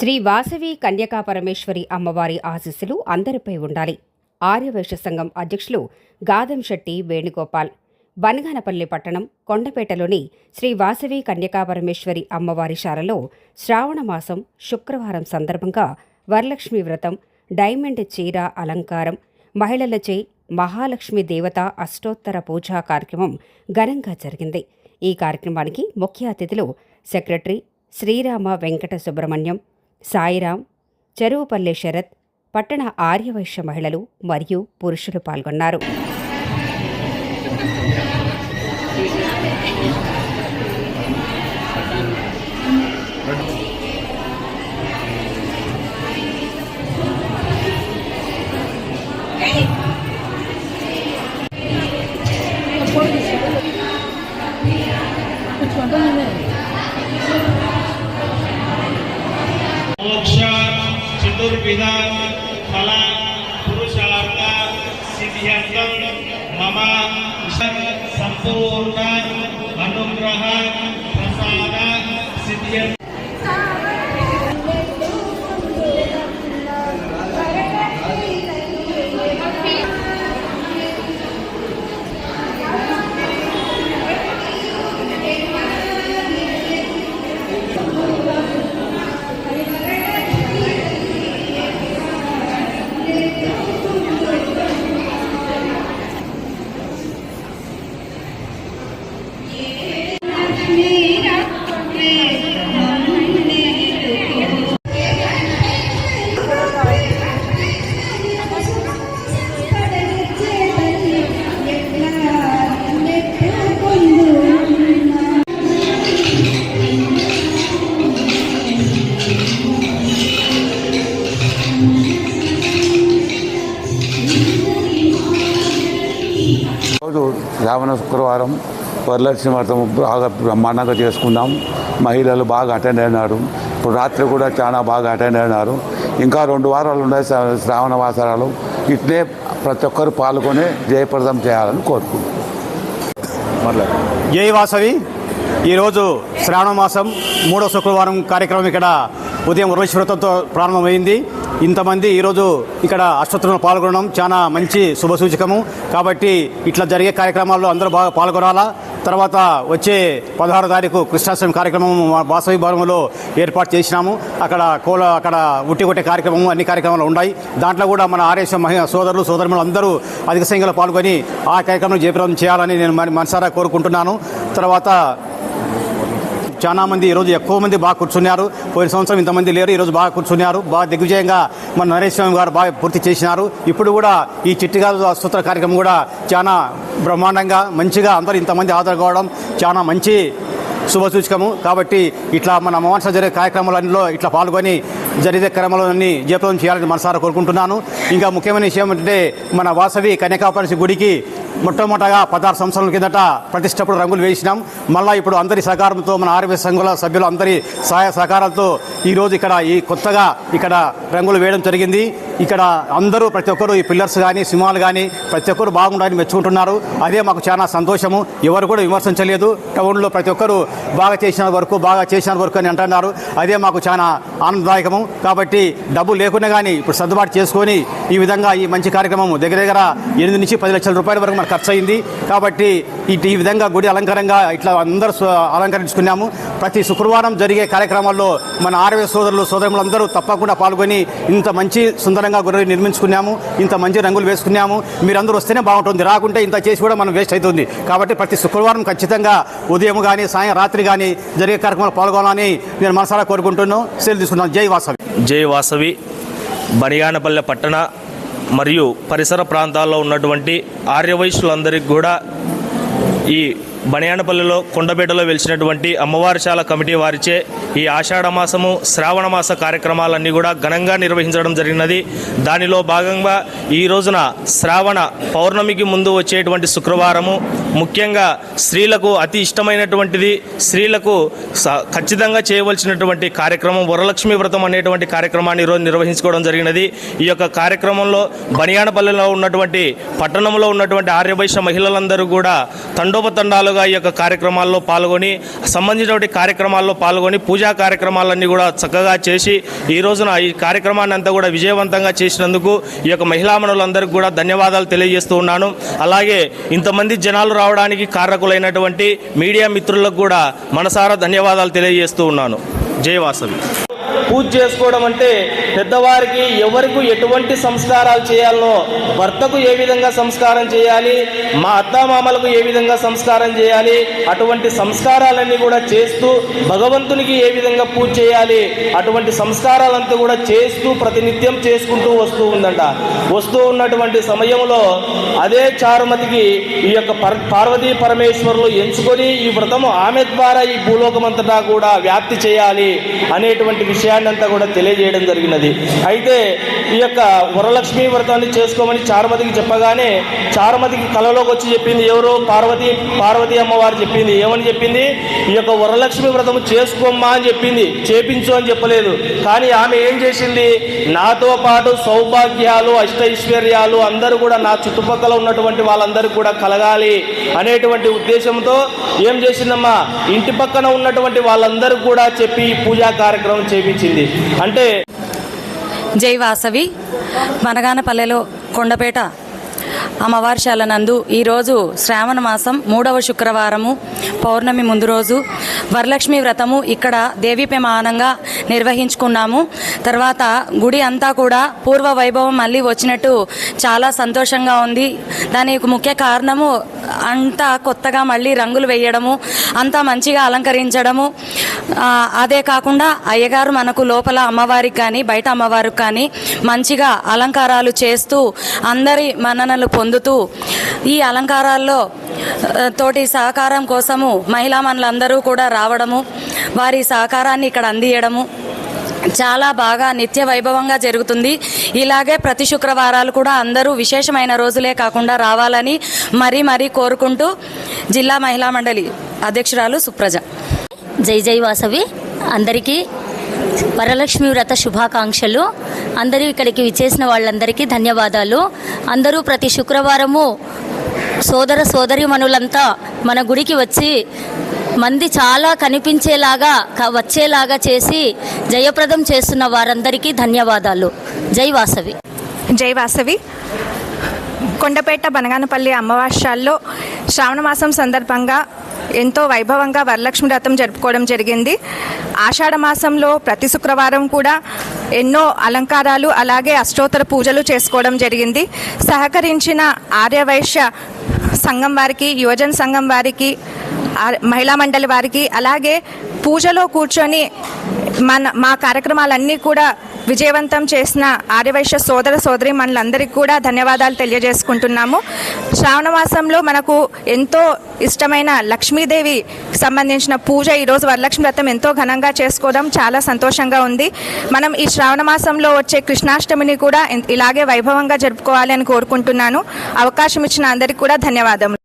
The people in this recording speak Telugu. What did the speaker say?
శ్రీ వాసవి కన్యకా పరమేశ్వరి అమ్మవారి ఆశీస్సులు అందరిపై ఉండాలి. ఆర్యవైశ్య సంఘం అధ్యక్షులు గాదం శెట్టి వేణుగోపాల్. బనగానపల్లి పట్టణం కొండపేటలోని శ్రీ వాసవి కన్యకా పరమేశ్వరి అమ్మవారి శాలలో శ్రావణ మాసం శుక్రవారం సందర్భంగా వరలక్ష్మి వ్రతం డైమండ్ చీర అలంకారం మహిళలచే మహాలక్ష్మి దేవత అష్టోత్తర పూజా కార్యక్రమం ఘనంగా జరిగింది. ఈ కార్యక్రమానికి ముఖ్య అతిథులు సెక్రటరీ శ్రీరామ వెంకట సుబ్రహ్మణ్యం సాయిరాం చెరువుపల్లె శరత్ పట్టణ ఆర్యవైశ్య మహిళలు మరియు పురుషులు పాల్గొన్నారు. సంపూర్ణ అనుగ్రహ రోజు రావణ శుక్రవారం వరలక్ష్మి వ్రతం బాగా బ్రహ్మాండంగా చేసుకున్నాం. మహిళలు బాగా అటెండ్ అయినారు. ఇప్పుడు రాత్రి కూడా చాలా బాగా అటెండ్ అయినారు. ఇంకా రెండు వారాలు ఉన్నాయి శ్రావణ మాసాలు. ఇట్లే ప్రతి ఒక్కరు పాల్గొని జయప్రదం చేయాలని కోరుకుంటున్నాం. జై వాసవి. ఈరోజు శ్రావణ మాసం మూడో శుక్రవారం కార్యక్రమం ఇక్కడ ఉదయం వరలక్ష్మీవ్రతంతో ప్రారంభమైంది. ఇంతమంది ఈరోజు ఇక్కడ అష్టోత్తరంలో పాల్గొనడం చాలా మంచి శుభసూచకము కాబట్టి ఇట్లా జరిగే కార్యక్రమాల్లో అందరూ బాగా పాల్గొనాలా? తర్వాత వచ్చే పదహారు తారీఖు కృష్ణాష్టమి కార్యక్రమం వాసవి భవనంలో ఏర్పాటు చేసినాము. అక్కడ కోల అక్కడ ఉట్టి కొట్టే కార్యక్రమం అన్ని కార్యక్రమాలు ఉన్నాయి. దాంట్లో కూడా మన ఆర్ఎస్ మహిళ సోదరులు సోదరులు అందరూ అధిక సంఖ్యలో పాల్గొని ఆ కార్యక్రమం జయప్రదం చేయాలని నేను మన- మనసారా కోరుకుంటున్నాను. తర్వాత చాలా మంది ఈరోజు ఎక్కువ మంది బాగా కూర్చున్నారు. పోయిన సంవత్సరం ఇంతమంది లేరు ఈరోజు బాగా కూర్చున్నారు. బాగా దిగ్విజయంగా మన నరేష్ స్వామి గారు బాగా పూర్తి చేసినారు. ఇప్పుడు కూడా ఈ చిట్టిగా సూత్ర కార్యక్రమం కూడా చాలా బ్రహ్మాండంగా మంచిగా అందరూ ఇంతమంది హాజరు కావడం చాలా మంచి శుభసూచకము కాబట్టి ఇట్లా మన అమావాస జరిగే కార్యక్రమాలలో ఇట్లా పాల్గొని జరిగే కార్యక్రమాలన్నీ జయప్రదం చేయాలని మనసారా కోరుకుంటున్నాను. ఇంకా ముఖ్యమైన విషయం ఏంటంటే మన వాసవి కన్యకాపరిశి గుడికి మొట్టమొదటగా పదహారు సంవత్సరాల కిందట ప్రతిష్టప్పుడు రంగులు వేసినాం. మళ్ళీ ఇప్పుడు అందరి సహకారంతో మన ఆర్వీ సంఘాల సభ్యులు అందరి సహాయ సహకారాలతో ఈరోజు ఇక్కడ ఈ కొత్తగా ఇక్కడ రంగులు వేయడం జరిగింది. ఇక్కడ అందరూ ప్రతి ఒక్కరు ఈ పిల్లర్స్ కానీ సింహాలు కానీ ప్రతి ఒక్కరు బాగుండాలని మెచ్చుకుంటున్నారు. అదే మాకు చాలా సంతోషము. ఎవరు కూడా విమర్శించలేదు. టౌన్లో ప్రతి ఒక్కరు బాగా చేసిన వరకు బాగా చేసిన వరకు అని అంటున్నారు. అదే మాకు చాలా ఆనందదాయకము. కాబట్టి డబ్బు లేకున్నా కానీ ఇప్పుడు సర్దుబాటు చేసుకొని ఈ విధంగా ఈ మంచి కార్యక్రమం దగ్గర దగ్గర ఎనిమిది నుంచి పది లక్షల రూపాయల వరకు మనకు ఖర్చు అయింది కాబట్టి ఇటు ఈ విధంగా గుడి అలంకారంగా ఇట్లా అందరూ అలంకరించుకున్నాము. ప్రతి శుక్రవారం జరిగే కార్యక్రమాల్లో మన ఆరవ సోదరులు సోదరులందరూ తప్పకుండా పాల్గొని ఇంత మంచి సుందరంగా గుడి నిర్మించుకున్నాము. ఇంత మంచి రంగులు వేసుకున్నాము. మీరందరూ వస్తేనే బాగుంటుంది. రాకుంటే ఇంత చేసి కూడా మనం వేస్ట్ అవుతుంది కాబట్టి ప్రతి శుక్రవారం ఖచ్చితంగా ఉదయం కానీ సాయం రాత్రి కానీ జరిగే కార్యక్రమాలు పాల్గొనాలని నేను మనసారా కోరుకుంటున్నాను. సెలవు తీసుకున్నాను జై వాసవి. జై వాసవి. బనియానపల్లె పట్టణ మరియు పరిసర ప్రాంతాల్లో ఉన్నటువంటి ఆర్యవైశ్యులందరికీ కూడా ఈ బనియానపల్లిలో కొండపేటలో వెలిసినటువంటి అమ్మవారిశాల కమిటీ వారిచే ఈ ఆషాఢ మాసము శ్రావణ మాస కార్యక్రమాలన్నీ కూడా ఘనంగా నిర్వహించడం జరిగినది. దానిలో భాగంగా ఈ రోజున శ్రావణ పౌర్ణమికి ముందు వచ్చేటువంటి శుక్రవారము ముఖ్యంగా స్త్రీలకు అతి ఇష్టమైనటువంటిది స్త్రీలకు స- ఖచ్చితంగా చేయవలసినటువంటి కార్యక్రమం వరలక్ష్మి వ్రతం అనేటువంటి కార్యక్రమాన్ని ఈరోజు నిర్వహించుకోవడం జరిగినది. ఈ యొక్క కార్యక్రమంలో బనియానపల్లిలో ఉన్నటువంటి పట్టణంలో ఉన్నటువంటి ఆర్యవైశ్య మహిళలందరూ కూడా తండోపతండాలు విధాలుగా ఈ యొక్క కార్యక్రమాల్లో పాల్గొని సంబంధించినటువంటి కార్యక్రమాల్లో పాల్గొని పూజా కార్యక్రమాలన్నీ కూడా చక్కగా చేసి ఈ రోజున ఈ కార్యక్రమాన్ని అంతా కూడా విజయవంతంగా చేసినందుకు ఈ యొక్క మహిళా మనులందరికీ కూడా ధన్యవాదాలు తెలియజేస్తూ ఉన్నాను. అలాగే ఇంతమంది జనాలు రావడానికి కారకులైనటువంటి మీడియా మిత్రులకు కూడా మనసారా ధన్యవాదాలు తెలియజేస్తూ ఉన్నాను. జయవాసవి పూజ చేసుకోవడం అంటే పెద్దవారికి ఎవరికి ఎటువంటి సంస్కారాలు చేయాలో భర్తకు ఏ విధంగా సంస్కారం చేయాలి మా అత్తామామలకు ఏ విధంగా సంస్కారం చేయాలి అటువంటి సంస్కారాలన్నీ కూడా చేస్తూ భగవంతునికి ఏ విధంగా పూజ చేయాలి అటువంటి సంస్కారాలంతా కూడా చేస్తూ ప్రతినిత్యం చేసుకుంటూ వస్తూ ఉందంట. వస్తూ ఉన్నటువంటి సమయంలో అదే చారుమతికి ఈ యొక్క పార్వతీ పరమేశ్వరులు ఎంచుకొని ఈ వ్రతము ఆమె ద్వారా ఈ భూలోకమంతటా కూడా వ్యాప్తి చేయాలి అనేటువంటి విషయాన్ని అంతా కూడా తెలియజేయడం జరిగినది. అయితే ఈ యొక్క వరలక్ష్మి వ్రతాన్ని చేసుకోమని చారుమతికి చెప్పగానే చారుమతికి కళలోకి వచ్చి చెప్పింది ఎవరు? పార్వతి పార్వతి అమ్మవారు చెప్పింది. ఏమని చెప్పింది? ఈ యొక్క వరలక్ష్మి వ్రతం చేసుకోమ్మా అని చెప్పింది. చేపించు అని చెప్పలేదు. కానీ ఆమె ఏం చేసింది? నాతో పాటు సౌభాగ్యాలు అష్టైశ్వర్యాలు అందరూ కూడా నా చుట్టుపక్కల ఉన్నటువంటి వాళ్ళందరూ కూడా కలగాలి అనేటువంటి ఉద్దేశంతో ఏం చేసిందమ్మా? ఇంటి పక్కన ఉన్నటువంటి వాళ్ళందరూ కూడా చెప్పి పూజా కార్యక్రమం చేపించింది. అంటే జై వాసవి మనగానపల్లెలో కొండపేట అమ్మవారిశాల నందు ఈరోజు శ్రావణ మాసం మూడవ శుక్రవారము పౌర్ణమి ముందు రోజు వరలక్ష్మి వ్రతము ఇక్కడ దేవీప్యమానంగా నిర్వహించుకున్నాము. తర్వాత గుడి అంతా కూడా పూర్వ వైభవం మళ్ళీ వచ్చినట్టు చాలా సంతోషంగా ఉంది. దానికి ముఖ్య కారణము అంతా కొత్తగా మళ్ళీ రంగులు వేయడము అంతా మంచిగా అలంకరించడము. అదే కాకుండా అయ్యగారు మనకు లోపల అమ్మవారికి కానీ బయట అమ్మవారికి కానీ మంచిగా అలంకారాలు చేస్తూ అందరి మన్ననలు పొందుతూ ఈ అలంకారాల్లో తోటి సహకారం కోసము మహిళా మనులందరూ కూడా రావడము వారి సహకారాన్ని ఇక్కడ అందియడము చాలా బాగా నిత్య వైభవంగా జరుగుతుంది. ఇలాగే ప్రతి శుక్రవారాలు కూడా అందరూ విశేషమైన రోజులే కాకుండా రావాలని మరీ మరీ కోరుకుంటూ జిల్లా మహిళా మండలి అధ్యక్షురాలు సుప్రజ. జై జై వాసవి. అందరికీ వరలక్ష్మి వ్రత శుభాకాంక్షలు. అందరూ ఇక్కడికి విచ్చేసిన వాళ్ళందరికీ ధన్యవాదాలు. అందరూ ప్రతి శుక్రవారము సోదర సోదరిమణులంతా మన గుడికి వచ్చి మంది చాలా కనిపించేలాగా వచ్చేలాగా చేసి జయప్రదం చేస్తున్న వారందరికీ ధన్యవాదాలు. జై వాసవి. జై వాసవి. కొండపేట బనగానపల్లి అమ్మవాస్యాల్లో శ్రావణ మాసం సందర్భంగా ఎంతో వైభవంగా వరలక్ష్మి వ్రతం జరుపుకోవడం జరిగింది. ఆషాఢ మాసంలో ప్రతి శుక్రవారం కూడా ఎన్నో అలంకారాలు అలాగే అష్టోత్తర పూజలు చేసుకోవడం జరిగింది. సహకరించిన ఆర్యవైశ్య సంఘం వారికి యువజన సంఘం వారికి మహిళా మండలి వారికి అలాగే పూజలో కూర్చొని మన మా కార్యక్రమాలన్నీ కూడా విజయవంతం చేసిన ఆర్యవైశ్య సోదర సోదరి మనలందరికీ కూడా ధన్యవాదాలు తెలియజేసుకుంటున్నాము. శ్రావణ మాసంలో మనకు ఎంతో ఇష్టమైన లక్ష్మీదేవి సంబంధించిన పూజ ఈరోజు వరలక్ష్మి వ్రతం ఎంతో ఘనంగా చేసుకోవడం చాలా సంతోషంగా ఉంది. మనం ఈ శ్రావణ మాసంలో వచ్చే కృష్ణాష్టమిని కూడా ఇలాగే వైభవంగా జరుపుకోవాలి అని కోరుకుంటున్నాను. అవకాశం ఇచ్చిన అందరికీ కూడా ధన్యవాదములు.